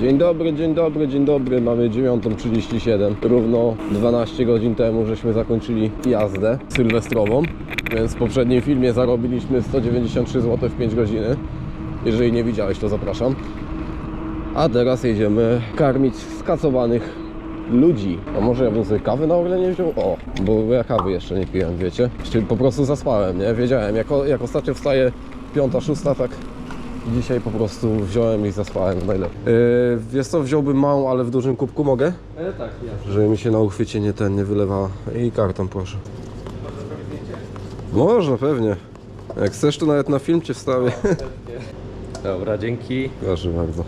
Dzień dobry, dzień dobry, dzień dobry. Mamy 9.37. Równo 12 godzin temu żeśmy zakończyli jazdę sylwestrową. Więc w poprzednim filmie zarobiliśmy 193 zł w 5 godziny. Jeżeli nie widziałeś, to zapraszam. A teraz jedziemy karmić skacowanych ludzi. A może ja bym sobie kawy na Orle nie wziął? O, bo ja kawy jeszcze nie piłem, wiecie? Czyli po prostu zaspałem, nie? Wiedziałem, jak, jak ostatnio wstaję piąta, szósta, tak dzisiaj po prostu wziąłem i zaspałem najlepiej. Yy, wiesz co, wziąłbym małą, ale w dużym kubku mogę? E, tak, jasne. Żeby mi się na uchwycie nie ten nie wylewała. I kartą proszę. Można, pewnie. Jak chcesz, to nawet na film cię wstawię. Dobra, dzięki. Proszę bardzo.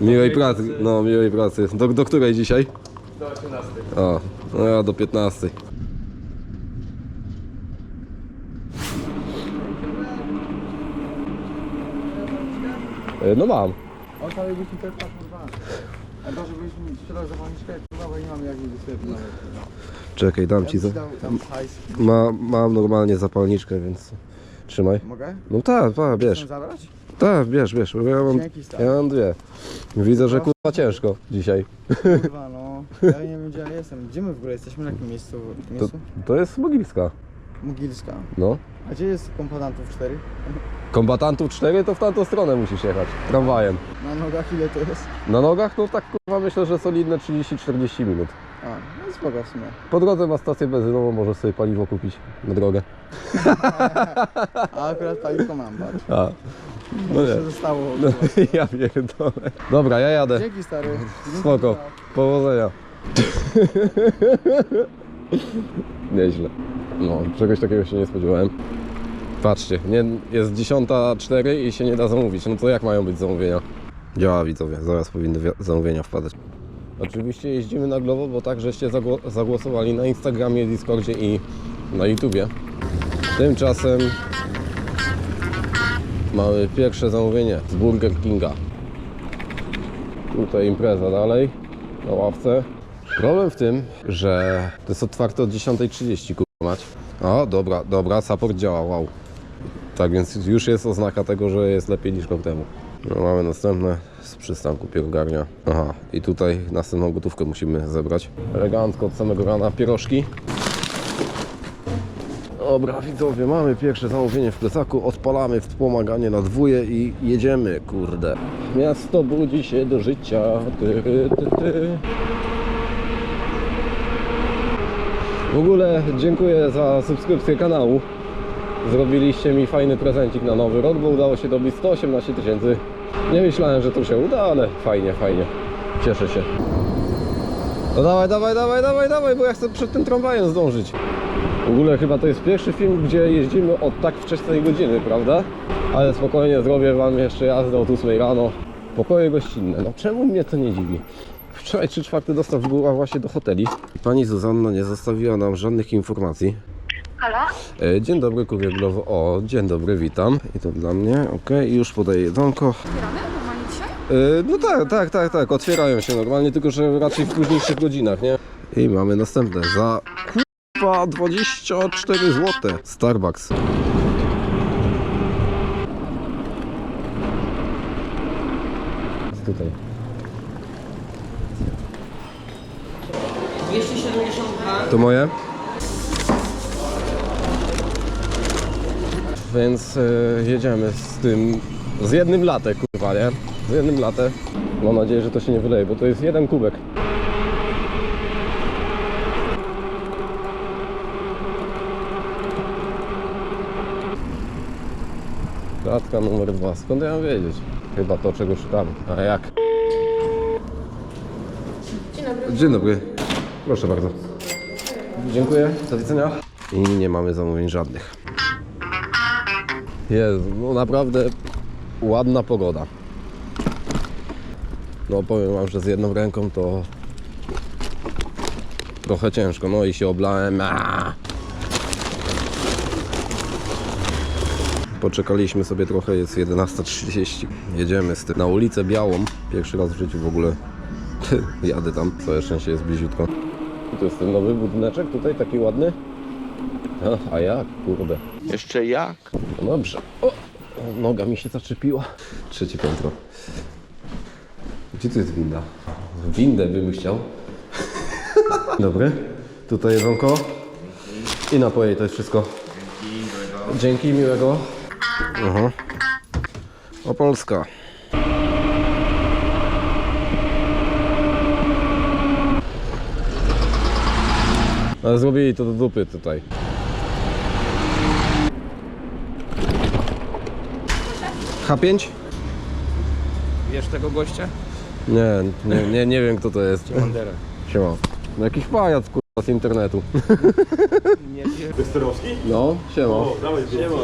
Miłej pracy, no miłej pracy. Do, do której dzisiaj? Do 18. A, no ja do 15. No mam. O, cały byś mi też kurwa. A to, żebyś mi sprzedał zapalniczkę, kurwa, bo nie mam jak mi nawet. Czekaj, dam ci. Za... Ma, mam normalnie zapalniczkę, więc trzymaj. Mogę? No tak, tak, bierz. Zabrać? Tak, bierz, bierz. bo Ja mam, Dzięki, stary. ja mam dwie. Widzę, że kurwa ciężko dzisiaj. Kurwa, no. Ja nie wiem, gdzie ja jestem. Gdzie my w ogóle jesteśmy? Na jakim miejscu? To, miejscu? to jest Mogilska. Mogilska. No. A gdzie jest komponentów 4? Kombatantów 4 to w tamtą stronę musisz jechać. Tramwajem. Na nogach ile to jest? Na nogach, no tak kurwa myślę, że solidne 30-40 minut. A, no spoko w sumie. Po drodze na stację benzynową możesz sobie paliwo kupić na drogę. A akurat paliwko mam, patrz. A. No nie. zostało. No, ja pierdolę. Dobra, ja jadę. Dzięki stary. Spoko. Powodzenia. Nieźle. No, czegoś takiego się nie spodziewałem. Patrzcie, nie, jest 10.04 i się nie da zamówić. No to jak mają być zamówienia? Działa widzowie, zaraz powinny wi- zamówienia wpadać. Oczywiście jeździmy na Glovo, bo tak żeście zagło- zagłosowali na Instagramie, Discordzie i na YouTubie. Tymczasem mamy pierwsze zamówienie z Burger Kinga. Tutaj impreza dalej, na ławce. Problem w tym, że to jest otwarte od 10.30, kurwa mać. O, dobra, dobra, support działa, wow. Tak więc już jest oznaka tego, że jest lepiej niż rok temu. No, mamy następne z przystanku pierogarnia. Aha, i tutaj następną gotówkę musimy zebrać. Elegancko od samego rana pierożki. Dobra, widzowie, mamy pierwsze zamówienie w plecaku, odpalamy wspomaganie na dwóje i jedziemy, kurde. Miasto budzi się do życia. Ty, ty, ty. W ogóle dziękuję za subskrypcję kanału. Zrobiliście mi fajny prezencik na nowy rok, bo udało się dobić 118 tysięcy. Nie myślałem, że to się uda, ale fajnie, fajnie. Cieszę się. No dawaj, dawaj, dawaj, dawaj, dawaj, bo ja chcę przed tym tramwajem zdążyć. W ogóle chyba to jest pierwszy film, gdzie jeździmy od tak wczesnej godziny, prawda? Ale spokojnie zrobię wam jeszcze jazdę od 8 rano. Pokoje gościnne. No czemu mnie to nie dziwi? Wczoraj 3 czwarte dostaw była właśnie do hoteli. Pani Zuzanna nie zostawiła nam żadnych informacji. Halo? E, Dzień dobry, kurier Glovo. O, dzień dobry, witam. I to dla mnie, okej, już podaję jedzonko. Otwieramy normalnie dzisiaj? E, No tak, tak, tak, tak, otwierają się normalnie, tylko że raczej w późniejszych godzinach, nie? I mamy następne za kurwa 24 zł. Starbucks. Tutaj. To moje? Więc e, jedziemy z tym, z jednym latte, kurwa, nie? Z jednym latte. Mam nadzieję, że to się nie wyleje, bo to jest jeden kubek. Klatka numer dwa. Skąd ja mam wiedzieć? Chyba to, czego szukamy. A jak? Dzień dobry. Dzień dobry. Proszę bardzo. Dziękuję. Do widzenia. I nie mamy zamówień żadnych. Jezu, no naprawdę ładna pogoda. No powiem wam, że z jedną ręką to trochę ciężko. No i się oblałem. Aaaa. Poczekaliśmy sobie trochę, jest 11.30. Jedziemy z tym na ulicę Białą. Pierwszy raz w życiu w ogóle jadę tam. Całe szczęście jest bliziutko. To jest ten nowy budyneczek tutaj, taki ładny. A, a jak, kurde. Jeszcze jak? No dobrze. O, noga mi się zaczepiła. Trzecie piętro. Gdzie tu jest winda? Windę bym chciał. Dobry. Tutaj jedzonko. I napoje, to jest wszystko. Dzięki, miłego. Aha. Opolska. Ale zrobili to do dupy tutaj. H5? Wiesz tego gościa? Nie, nie, nie, nie wiem kto to jest. Bandera. Siema. No jakiś pajac kurwa z internetu. Nie wiem. No, siema. Siema.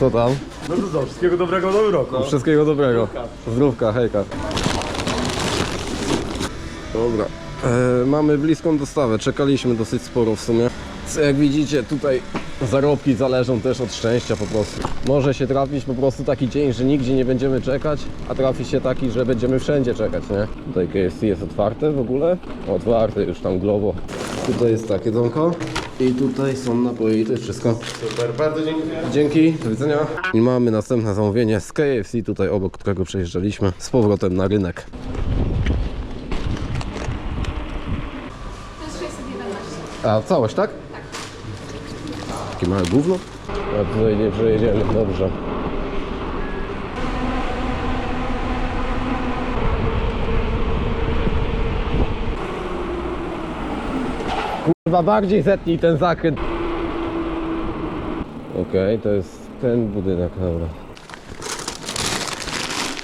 Co tam? No to co, wszystkiego dobrego nowy rok. No. Wszystkiego dobrego. Zdrówka, hejka. Dobra. E, mamy bliską dostawę. Czekaliśmy dosyć sporo w sumie. Jak widzicie, tutaj zarobki zależą też od szczęścia po prostu. Może się trafić po prostu taki dzień, że nigdzie nie będziemy czekać, a trafi się taki, że będziemy wszędzie czekać, nie? Tutaj KFC jest otwarte w ogóle. Otwarte już tam globo. Tutaj jest takie domko. I tutaj są napoje i to jest wszystko. Super, bardzo dziękuję. Dzięki, do widzenia. I mamy następne zamówienie z KFC, tutaj obok którego przejeżdżaliśmy, z powrotem na rynek. A całość, tak? Tak. Takie małe gówno? A tutaj nie przejedziemy, dobrze. Kurwa, bardziej zetnij ten zakręt. Okej, to jest ten budynek, dobra.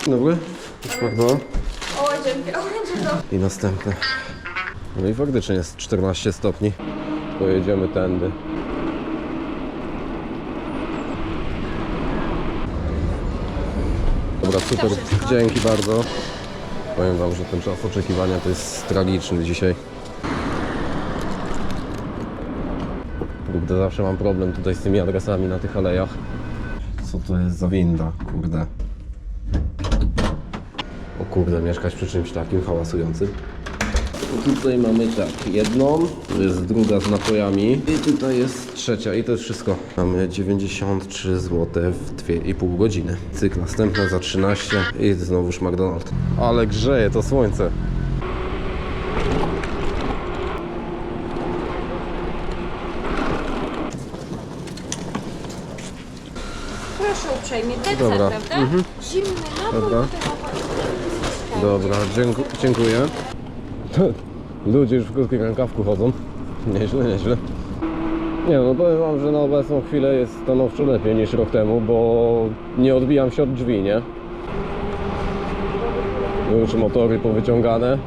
Dobry, bardzo. O, dzięki. O, dzięki. I następne. No i faktycznie jest 14 stopni. Pojedziemy tędy. Dobra, super. Dzięki bardzo. Powiem Wam, że ten czas oczekiwania to jest tragiczny dzisiaj. Kurde, zawsze mam problem tutaj z tymi adresami na tych alejach. Co to jest za winda, kurde. O kurde, mieszkać przy czymś takim hałasującym. Tutaj mamy tak, jedną, tu jest druga z napojami i tutaj jest trzecia i to jest wszystko. Mamy 93 zł w 2,5 godziny. Cykl następny za 13 i znowuż McDonald's. Ale grzeje to słońce. Proszę uprzejmie, deca, Dobra. prawda? Zimny napój Dobra. pakitu. Dobra, dzięku dziękuję. Ludzie już w krótkim rękawku chodzą. Nieźle, nieźle. Nie no, powiem wam, że na obecną chwilę jest stanowczo lepiej niż rok temu, bo nie odbijam się od drzwi, nie? Już motory powyciągane.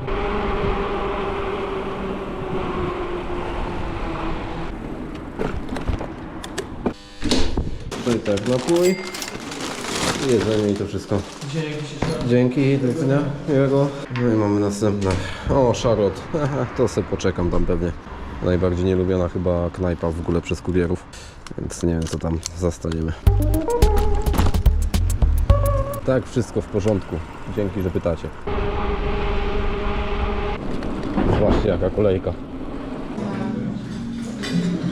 Tutaj tak, napój. Jedzenie i to wszystko. Dzięki, do widzenia. Miłego. No i mamy następne. O, Charlotte. To sobie poczekam tam pewnie. Najbardziej nielubiona chyba knajpa w ogóle przez kurierów. Więc nie wiem co tam zastaniemy. Tak, wszystko w porządku. Dzięki, że pytacie. Zobaczcie jaka kolejka.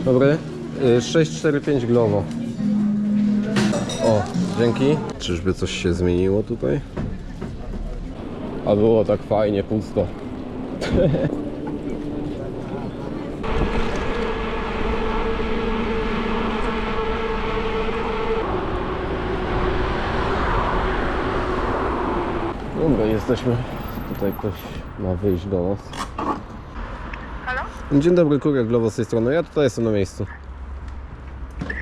Dobry. Y, 645 Glovo. O, dzięki. Czyżby coś się zmieniło tutaj? A było tak fajnie, pusto. Dobra, jesteśmy. Tutaj ktoś ma wyjść do nas. Halo? Dzień dobry, kurier Glovo z tej strony. Ja tutaj jestem na miejscu.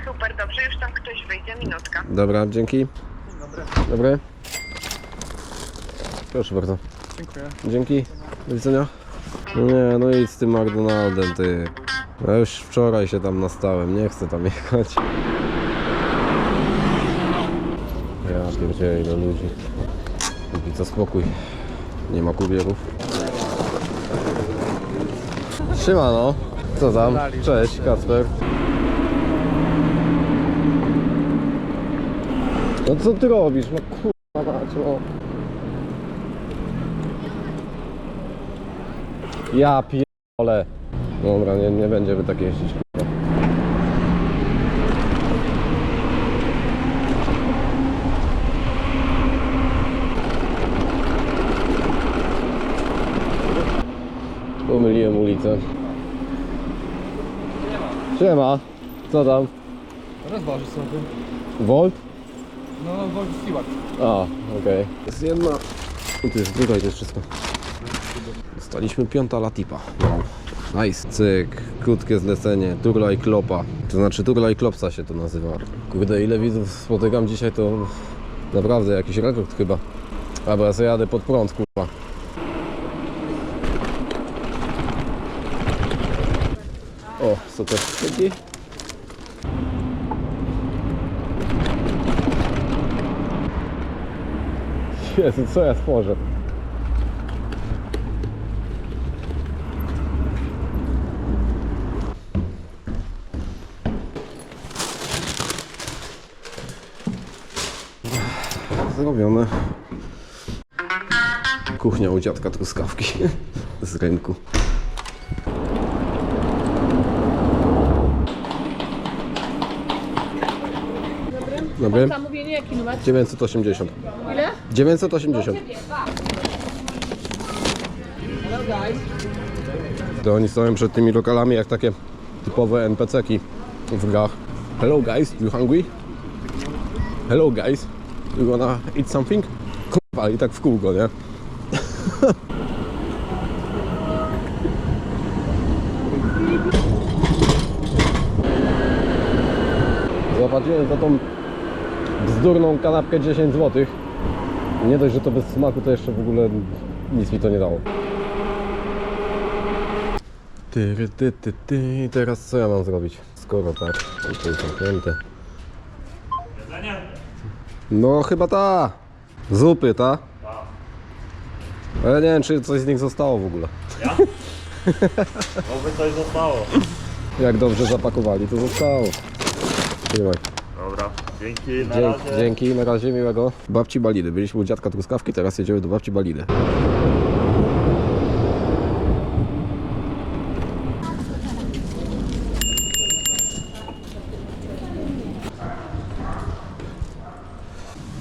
Super, dobrze, już tam Dobra, dzięki. Dobry. Proszę bardzo. Dziękuję. Dzięki. Do widzenia. No nie, no idź z tym McDonaldem, ty. Ja już wczoraj się tam nastałem, nie chcę tam jechać. Ja pierdzielę do ludzi. Póki co spokój. Nie ma kurierów. Siemano. Co tam? Cześć, Kacper. No, co ty robisz? No kurwa mać, no. Ja pierdolę. Dobra, nie, nie będziemy tak jeździć. kurwa. Pomyliłem ulicę. Siema. Co tam? Rozważy sobie. Volt? No, Volt Stewart. A, okej. Jest jedna. I jest druga i to jest wszystko. Dostaliśmy piąta latipa. Wow. Nice. Cyk. Krótkie zlecenie. Turla i klopa. To znaczy turla i klopsa się to nazywa. Kurde, ile widzów spotykam dzisiaj to naprawdę jakiś rekord chyba. A bo ja jadę pod prąd, kurwa. O, co to taki? Jezu, co ja stworzę? Zrobione. Kuchnia u dziadka truskawki z rynku. Dobry. Zamówienie, jaki numer? 980. Ile? 980. To oni stoją przed tymi lokalami jak takie typowe NPC-ki w grach. Hello guys, you hungry? Hello guys, you wanna eat something? Kurwa, i tak w kółko, nie? Zapłaciłem za tą bzdurną kanapkę 10 zł. Nie dość, że to bez smaku, to jeszcze w ogóle nic mi to nie dało. Ty, ty, ty, ty. Teraz co ja mam zrobić? Skoro tak, to jest zamknięte. No chyba ta. Zupy, ta? Ale nie wiem, czy coś z nich zostało w ogóle. Oby coś zostało. Jak dobrze zapakowali, to zostało. Trzymaj. Dzięki, na Dzięki, razie. dzięki, na razie miłego. Babci Balidy. Byliśmy u dziadka Truskawki, teraz jedziemy do babci Balidy.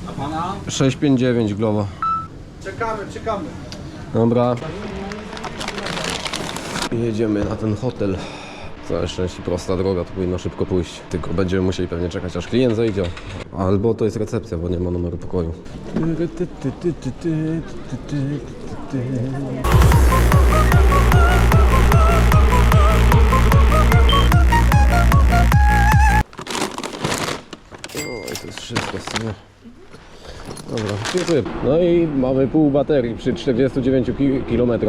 A pana? 659 Glovo. Czekamy, czekamy. Dobra. Jedziemy na ten hotel. Całe szczęście prosta droga, to powinno szybko pójść. Tylko będziemy musieli pewnie czekać aż klient zejdzie. Albo to jest recepcja, bo nie ma numeru pokoju. O, i to jest wszystko w sumie. Dobra, dziękuję. No i mamy pół baterii przy 49 ki- km.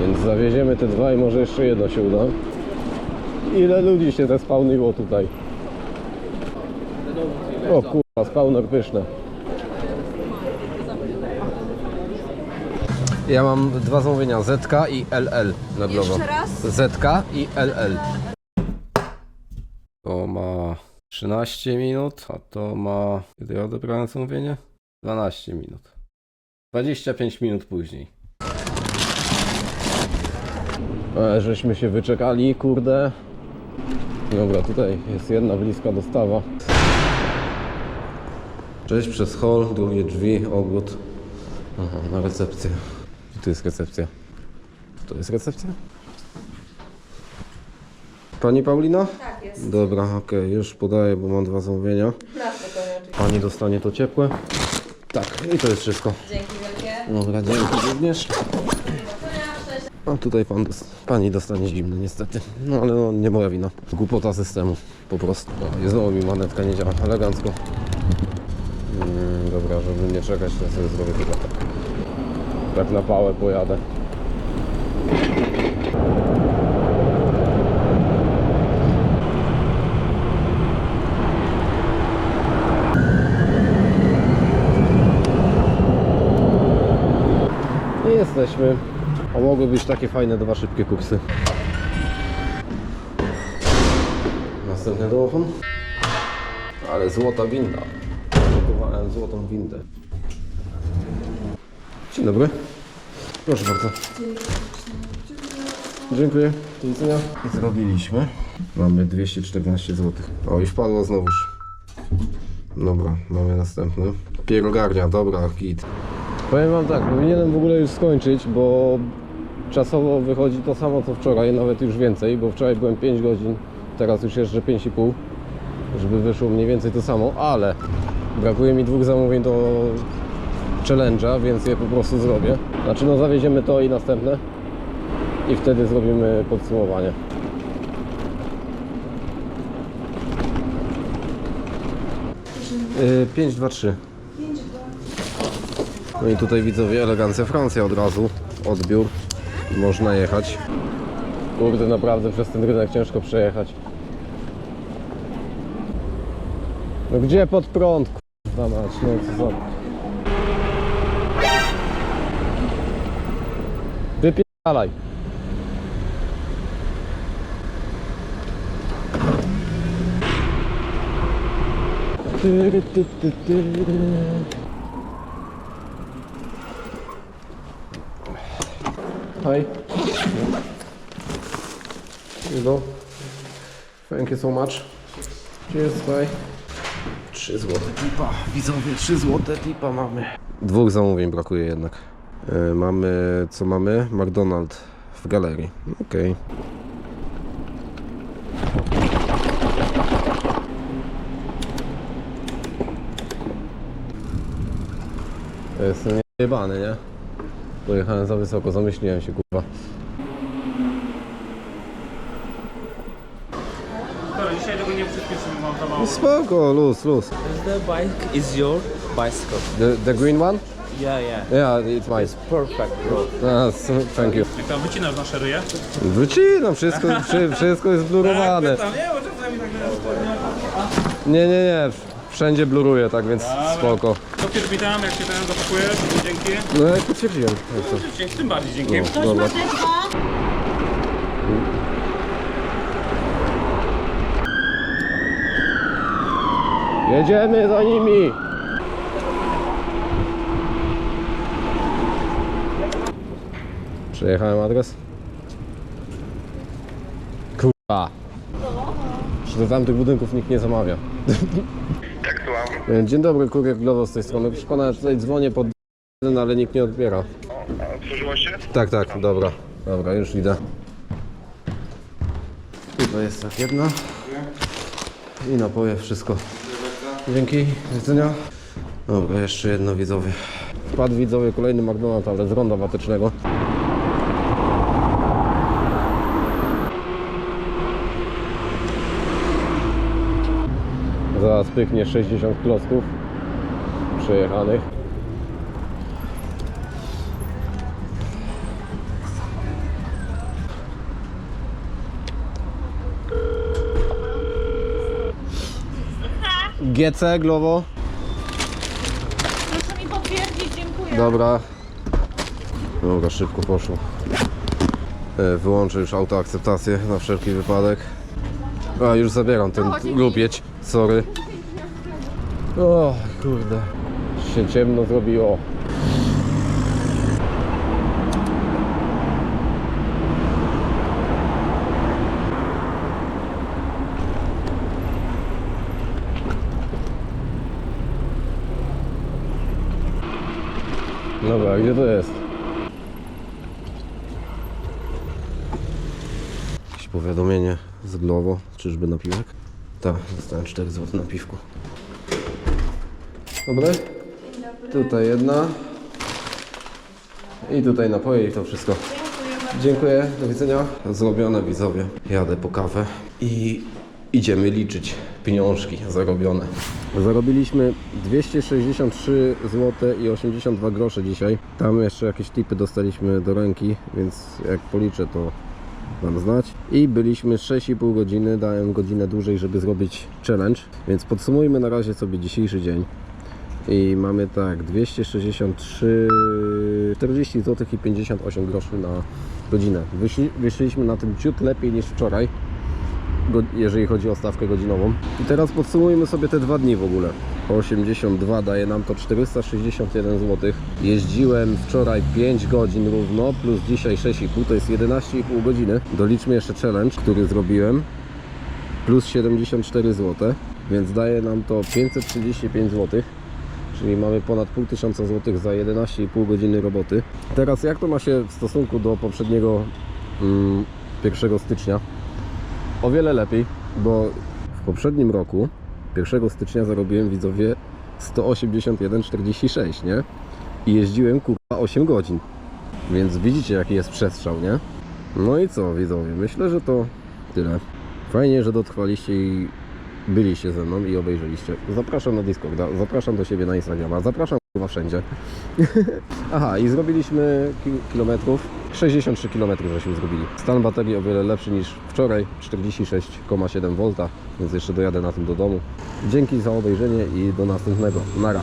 Więc zawieziemy te dwa i może jeszcze jedno się uda. Ile ludzi się zespałniło tutaj? O kurwa, spawner pyszne. Ja mam dwa zamówienia, ZK i LL na Glovo. Jeszcze raz? ZK i LL. To ma 13 minut, a to ma... Kiedy ja odebrałem zamówienie? 12 minut. 25 minut później. E, żeśmy się wyczekali, kurde. Dobra, tutaj jest jedna bliska dostawa. Cześć przez hol, drugie drzwi, ogród. Aha, na recepcję. Gdzie tu jest recepcja? To jest recepcja? Pani Paulina? Tak jest. Dobra, okej, już podaję, bo mam dwa zamówienia. Pani dostanie to ciepłe. Tak, i to jest wszystko. Dzięki wielkie. Dobra, dzięki również. A tutaj pan, pani dostanie zimny niestety. No ale no, nie moja wina. Głupota systemu. Po prostu. O, i znowu mi manetka nie działa. Elegancko. Mm, dobra, żeby nie czekać, to sobie zrobię tylko tak. Tak na pałę pojadę. I jesteśmy. A mogły być takie fajne dwa szybkie kursy. Następny telefon. Ale złota winda. Kupowałem złotą windę. Dzień dobry. Proszę bardzo. Dziękuję. Do widzenia. Zrobiliśmy. Mamy 214 zł. O i wpadło znowuż. Dobra, mamy następny. Pierogarnia, dobra, git. Powiem wam tak, powinienem w ogóle już skończyć, bo czasowo wychodzi to samo co wczoraj, nawet już więcej, bo wczoraj byłem 5 godzin, teraz już jeżdżę 5,5, żeby wyszło mniej więcej to samo, ale brakuje mi dwóch zamówień do challenge'a, więc je po prostu zrobię. Znaczy no zawieziemy to i następne i wtedy zrobimy podsumowanie. Yy, 5, 2, 3. No i tutaj widzowie elegancja Francja od razu. Odbiór. Można jechać. Kurde, naprawdę przez ten rynek ciężko przejechać. No gdzie pod prąd? Kurwa mać, no co za... Wypierdalaj. Tyry, ty, ty, tyry. Hi. You go. Thank you so much. Cheers, bye. 3 złote tipa, widzowie, 3 złote tipa mamy. Dwóch zamówień brakuje jednak. E, mamy, co mamy? McDonald's w galerii. Okej. Jestem jebany, nie? Pojechałem za wysoko, zamyśliłem się, kurwa. Dobra, dzisiaj tego nie przyspieszymy, mam za mało. Spoko, luz, luz. The bike is your bicycle. The, the green one? Yeah, yeah. Yeah, it's mine. Perfect, bro. Ah, so- thank you. Jak tam wycinasz nasze ryje? Wycinam, wszystko, wszy- wszystko jest blurowane. nie, bo czasami tak Nie, nie, nie, wszędzie bluruję, tak więc spoko. To pierwszy witam, jak się ten zapakujesz, dzięki. No jak potwierdziłem. Dzięki, tym bardziej dzięki. No, dobra. Jedziemy za nimi! Przejechałem adres. Kurwa. Czy do tamtych budynków nikt nie zamawia? Słucham. Dzień dobry, kurier Glowo z tej strony. Proszę pana, tutaj dzwonię pod jeden, ale nikt nie odbiera. A się? Tak, tak, dobra. Dobra, już idę. Tutaj jest tak jedna. I napoje, wszystko. Dzięki, do widzenia. Dobra, jeszcze jedno widzowie. Wpadł widzowie kolejny McDonald's, ale z ronda watycznego. Pyknie 60 klocków przejechanych. GC Glowo. Proszę mi potwierdzić, dziękuję. Dobra. Dobra, szybko poszło. E, Wyłączę już autoakceptację na wszelki wypadek. A, już zabieram ten lubieć. Sorry. O, kurde. Się ciemno zrobiło. Dobra, gdzie to jest? Jakieś powiadomienie z Glovo, czyżby napiwek? Tak, dostałem 4 zł na piwku. Dobry? Tutaj jedna. I tutaj napoje i to wszystko. Dziękuję, do widzenia. Zrobione widzowie. Jadę po kawę i idziemy liczyć pieniążki zarobione. Zarobiliśmy 263 zł i 82 grosze dzisiaj. Tam jeszcze jakieś tipy dostaliśmy do ręki, więc jak policzę to dam znać. I byliśmy 6,5 godziny, dałem godzinę dłużej, żeby zrobić challenge. Więc podsumujmy na razie sobie dzisiejszy dzień. I mamy tak 263 40 zł i 58 groszy na godzinę. Wyszli, wyszliśmy na tym ciut lepiej niż wczoraj, jeżeli chodzi o stawkę godzinową. I teraz podsumujmy sobie te dwa dni w ogóle. 82 daje nam to 461 zł. Jeździłem wczoraj 5 godzin równo, plus dzisiaj 6,5 to jest 11,5 godziny. Doliczmy jeszcze challenge, który zrobiłem, plus 74 zł, więc daje nam to 535 zł. Czyli mamy ponad pół tysiąca złotych za 11,5 godziny roboty. Teraz jak to ma się w stosunku do poprzedniego mm, 1 stycznia? O wiele lepiej, bo w poprzednim roku 1 stycznia zarobiłem widzowie 181,46, nie? I jeździłem kurwa 8 godzin. Więc widzicie jaki jest przestrzał, nie? No i co widzowie, myślę, że to tyle. Fajnie, że dotrwaliście i byliście ze mną i obejrzeliście. Zapraszam na Discorda, zapraszam do siebie na Instagrama, zapraszam chyba wszędzie. Aha, i zrobiliśmy ki- kilometrów, 63 km żeśmy zrobili. Stan baterii o wiele lepszy niż wczoraj, 46,7 V, więc jeszcze dojadę na tym do domu. Dzięki za obejrzenie i do następnego. Nara.